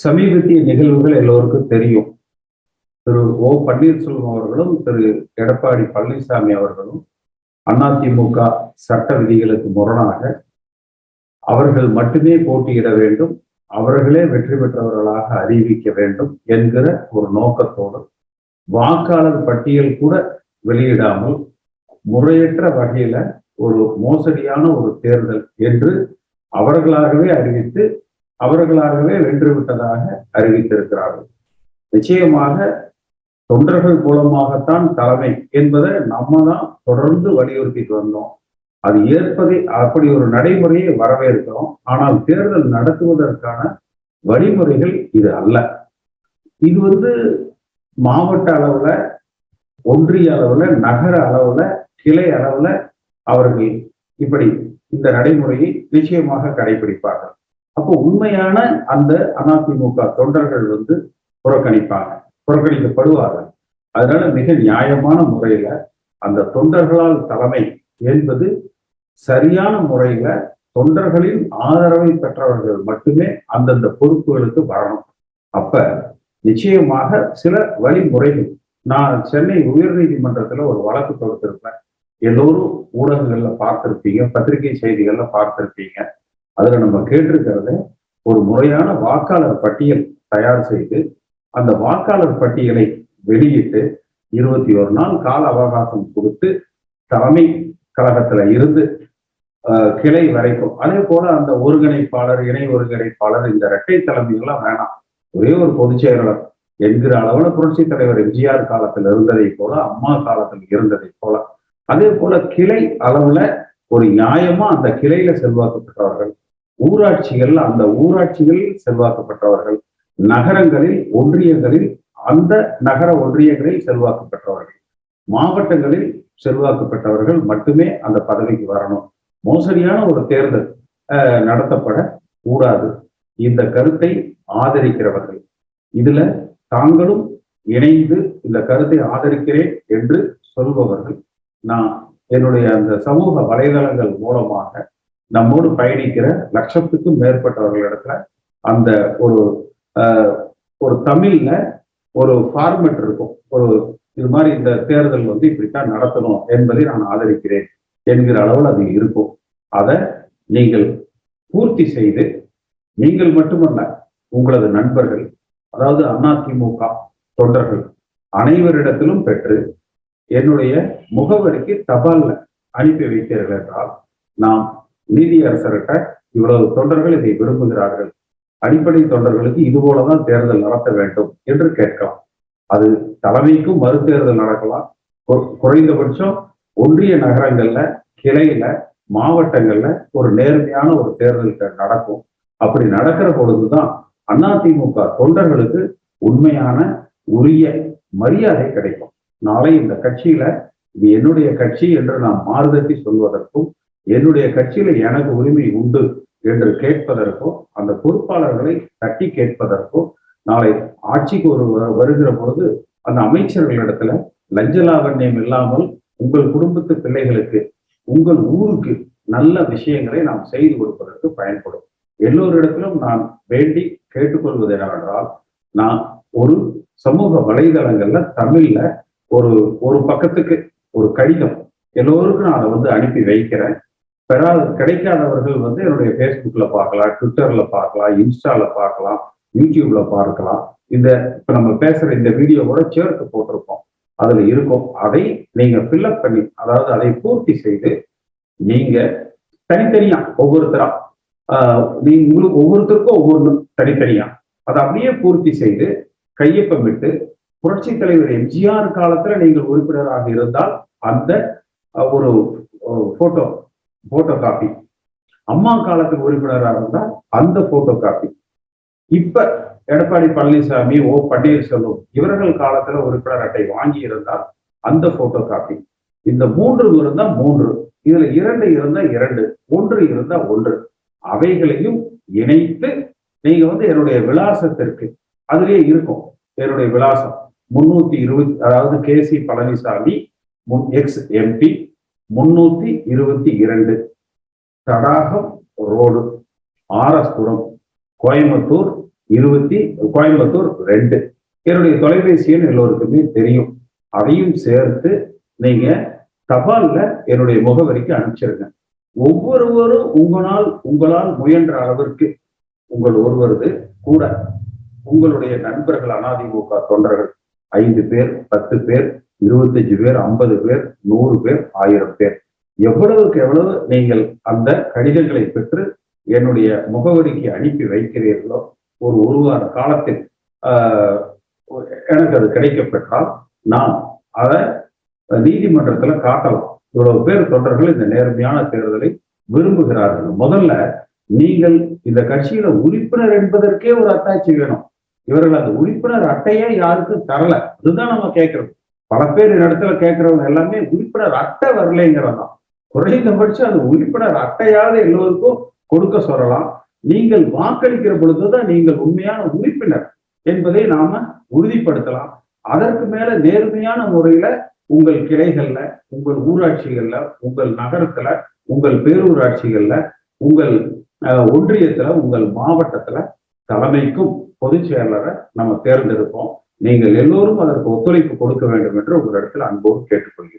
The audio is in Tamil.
சமீபத்திய நிகழ்வுகள் எல்லோருக்கும் தெரியும். திரு ஓ பன்னீர்செல்வம் அவர்களும் திரு எடப்பாடி பழனிசாமி அவர்களும் அதிமுக சட்ட விதிகளுக்கு முரணாக அவர்கள் மட்டுமே போட்டியிட வேண்டும் அவர்களே வெற்றி பெற்றவர்களாக அறிவிக்க வேண்டும் என்கிற ஒரு நோக்கத்தோடு வாக்காளர் பட்டியல் கூட வெளியிடாமல் முறையற்ற வகையில ஒரு மோசடியான ஒரு தேர்தல் என்று அவர்களாகவே அறிவித்து அவர்களாகவே வென்று விட்டதாக அறிவித்திருக்கிறார்கள். நிச்சயமாக தொண்டர்கள் மூலமாகத்தான் தலைமை என்பதை நம்ம தான் தொடர்ந்து வலியுறுத்திட்டு வந்தோம். அது ஏற்பதை அப்படி ஒரு நடைமுறையை வரவேற்கிறோம். ஆனால் தேர்தல் நடத்துவதற்கான வழிமுறைகள் இது அல்ல. இது வந்து மாவட்ட அளவுல ஒன்றிய அளவுல நகர அளவுல கிளை அளவுல அவர்கள் இப்படி இந்த நடைமுறையை நிச்சயமாக கடைபிடிப்பார்கள். அப்போ உண்மையான அந்த அதிமுக தொண்டர்கள் வந்து புறக்கணிப்பாங்க புறக்கணிக்கப்படுவார்கள் அதனால மிக நியாயமான முறையில அந்த தொண்டர்களால் தலைமை என்பது சரியான முறையில தொண்டர்களின் ஆதரவை பெற்றவர்கள் மட்டுமே அந்தந்த பொறுப்புகளுக்கு வரணும். அப்ப நிச்சயமாக சில வழிமுறைகள் நான் சென்னை உயர்நீதிமன்றத்துல ஒரு வழக்கு தொடுத்திருப்பேன். எல்லோரும் ஊடகங்கள்ல பார்த்திருப்பீங்க பத்திரிகை செய்திகள்ல பார்த்திருப்பீங்க. அதுல நம்ம கேட்டிருக்கிறத ஒரு முறையான வாக்காளர் பட்டியல் தயார் செய்து அந்த வாக்காளர் பட்டியலை வெளியிட்டு இருபத்தி ஒரு நாள் கால அவகாசம் கொடுத்து தலைமை கழகத்துல இருந்து கிளை வரைக்கும் அதே போல அந்த ஒருங்கிணைப்பாளர் இணை ஒருங்கிணைப்பாளர் இந்த இரட்டை தலைமைகள்லாம் வேணாம். ஒரே ஒரு பொதுச் செயலாளர் என்கிற அளவுல புரட்சி தலைவர் எம்ஜிஆர் காலத்தில் இருந்ததை போல அம்மா காலத்தில் இருந்ததை போல. அதே போல கிளை அளவுல ஒரு நியாயமா அந்த கிளையில செல்வாக்கு பெற்றவர்கள் ஊராட்சிகள் அந்த ஊராட்சிகளில் செல்வாக்கு பெற்றவர்கள் நகரங்களில் ஒன்றியங்களில் அந்த நகர ஒன்றியங்களில் செல்வாக்கு பெற்றவர்கள் மாவட்டங்களில் செல்வாக்கு பெற்றவர்கள் மட்டுமே அந்த பதவிக்கு வரணும். மோசடியான ஒரு தேர்தல் நடத்தப்பட கூடாது. இந்த கருத்தை ஆதரிக்கிறவர்கள். இதுல தாங்களும் இணைந்து இந்த கருத்தை ஆதரிக்கிறேன் என்று சொல்பவர்கள். நான் என்னுடைய அந்த சமூக வலைதளங்கள் மூலமாக நம்மோடு பயணிக்கிற லட்சத்துக்கும் மேற்பட்டவர்களிடத்துல அந்த ஒரு ஒரு தமிழ்ல ஒரு ஃபார்மெட் இருக்கும். ஒரு இது மாதிரி இந்த தேர்தல் வந்து இப்படித்தான் நடத்தணும் என்பதை நான் ஆதரிக்கிறேன் என்கிற அளவில் அது இருக்கும். அதை நீங்கள் பூர்த்தி செய்து நீங்கள் மட்டுமல்ல உங்களது நண்பர்கள் அதாவது அதிமுக தொண்டர்கள் அனைவரிடத்திலும் பெற்று என்னுடைய முகவரிக்கு தபால்ல அனுப்பி வைத்தீர்கள் என்றால் நாம் நீதியரசர்கிட்ட இவ்வளவு தொண்டர்கள் இதை விரும்புகிறார்கள். அடிப்படை தொண்டர்களுக்கு இது போலதான் தேர்தல் நடத்த வேண்டும் என்று கேட்கலாம். அது தலைமைக்கும் மறுதேர்தல் நடக்கலாம். குறைந்தபட்சம் ஒன்றிய நகரங்கள்ல கிளையில மாவட்டங்கள்ல ஒரு நேர்மையான ஒரு தேர்தல் நடக்கும். அப்படி நடக்கிற பொழுதுதான் அதிமுக தொண்டர்களுக்கு உண்மையான உரிய மரியாதை கிடைக்கும். நாளை இந்த கட்சியில இது என்னுடைய கட்சி என்று நாம் மாறுதட்டி சொல்வதற்கும் என்னுடைய கட்சியில எனக்கு உரிமை உண்டு என்று கேட்பதற்கும் அந்த பொறுப்பாளர்களை தட்டி கேட்பதற்கும் நாளை ஆட்சிக்கு ஒரு வருகிற பொழுது அந்த அமைச்சர்களிடத்துல லஞ்ச லாவண்யம் இல்லாமல் உங்கள் குடும்பத்து பிள்ளைகளுக்கு உங்கள் ஊருக்கு நல்ல விஷயங்களை நாம் செய்து கொடுப்பதற்கு பயன்படும். எல்லோரிடத்திலும் நான் வேண்டி கேட்டுக்கொள்வது என்னவென்றால் நான் ஒரு சமூக வலைதளங்கள்ல தமிழ்ல ஒரு ஒரு பக்கத்துக்கு ஒரு கடிதம் எல்லோருக்கும் நான் அதை வந்து அனுப்பி வைக்கிறேன். பெறாத கிடைக்காதவர்கள் வந்து என்னுடைய ஃபேஸ்புக்கில் பார்க்கலாம் ட்விட்டரில் பார்க்கலாம் இன்ஸ்டால பார்க்கலாம் யூடியூப்ல பார்க்கலாம். இந்த இப்போ நம்ம பேசுகிற இந்த வீடியோ கூட சேர்த்து போட்டிருக்கோம் அதில் இருக்கும். அதை நீங்கள் ஃபில்அப் பண்ணி அதாவது அதை பூர்த்தி செய்து நீங்கள் தனித்தனியாக ஒவ்வொருத்தராக நீங்க உங்களுக்கு ஒவ்வொருத்தருக்கும் ஒவ்வொரு தனித்தனியா அதை அப்படியே பூர்த்தி செய்து கையொப்பமிட்டு புரட்சி தலைவர் எம்ஜிஆர் காலத்துல நீங்கள் உறுப்பினராக இருந்தால் அந்த ஒரு போட்டோ போட்டோ காப்பி அம்மா காலத்துக்கு உறுப்பினராக இருந்தால் அந்த போட்டோ காப்பி இப்ப எடப்பாடி பழனிசாமி ஓ பன்னீர்செல்வம் இவர்கள் காலத்துல உறுப்பினர் அட்டை வாங்கி இருந்தால் அந்த போட்டோ காப்பி இந்த மூன்று இருந்தா மூன்று. இதுல இரண்டு இருந்தா இரண்டு. ஒன்று இருந்தா ஒன்று. அவைகளையும் இணைத்து நீங்க வந்து என்னுடைய விலாசத்திற்கு அதுலயே இருக்கும் என்னுடைய விலாசம். முன்னூத்தி இருபத்தி அதாவது K C Palaniswami ex MP முன்னூத்தி இருபத்தி இரண்டு தடாகம் ரோடு ஆர்எஸ்புரம் கோயம்புத்தூர் இருபத்தி கோயம்புத்தூர் ரெண்டு. என்னுடைய தொலைபேசி எண் எல்லோருக்குமே தெரியும். அதையும் சேர்த்து நீங்க தபால்ல என்னுடைய முகவரிக்கு அனுப்பிச்சிருங்க. ஒவ்வொருவரும் உங்களால் உங்களால் முயன்ற அளவிற்கு உங்கள் ஒருவரது கூட உங்களுடைய நண்பர்கள் அதிமுக தொண்டர்கள் ஐந்து பேர் பத்து பேர் இருபத்தஞ்சு பேர் ஐம்பது பேர் நூறு பேர் ஆயிரம் பேர். எவ்வளவுக்கு எவ்வளவு நீங்கள் அந்த கடிதங்களை பெற்று என்னுடைய முகவரிக்கு அனுப்பி வைக்கிறீர்களோ ஒரு ஒரு வார காலத்தில் ஆஹ், எனக்கு அது கிடைக்கப்பெற்றால் நான் அதை நீதிமன்றத்துல காட்டலாம். இவ்வளவு பேர் தொண்டர்கள் இந்த நேர்மையான தேர்தலை விரும்புகிறார்கள். முதல்ல நீங்கள் இந்த கட்சியில உறுப்பினர் என்பதற்கே ஒரு அத்தாட்சி வேணும். இவர்கள் அந்த உறுப்பினர் அட்டையே யாருக்கும் தரல. அதுதான் நம்ம கேட்கறது பல பேர் இடத்துல கேட்கறவங்க எல்லாமே உறுப்பினர் அட்டை வரலைங்கிறதான் குறைந்தபட்சம் அந்த உறுப்பினர் அட்டையாவது எல்லோருக்கும் கொடுக்க சொல்லலாம். நீங்கள் வாக்களிக்கிற பொழுதுதான் நீங்கள் உண்மையான உறுப்பினர் என்பதை நாம உறுதிப்படுத்தலாம். அதற்கு மேல நேர்மையான முறையில உங்கள் கிளைகள்ல உங்கள் ஊராட்சிகள்ல உங்கள் நகரத்துல உங்கள் பேரூராட்சிகள்ல உங்கள் அஹ், ஒன்றியத்துல உங்கள் மாவட்டத்துல தலைமைக்கும் பொதுச் செயலரை நம்ம தேர்ந்தெடுப்போம். நீங்கள் எல்லோரும் அதற்கு ஒத்துழைப்பு கொடுக்க வேண்டும் என்று உங்களிடத்தில் அன்போடு கேட்டுக்கொள்கிறேன்.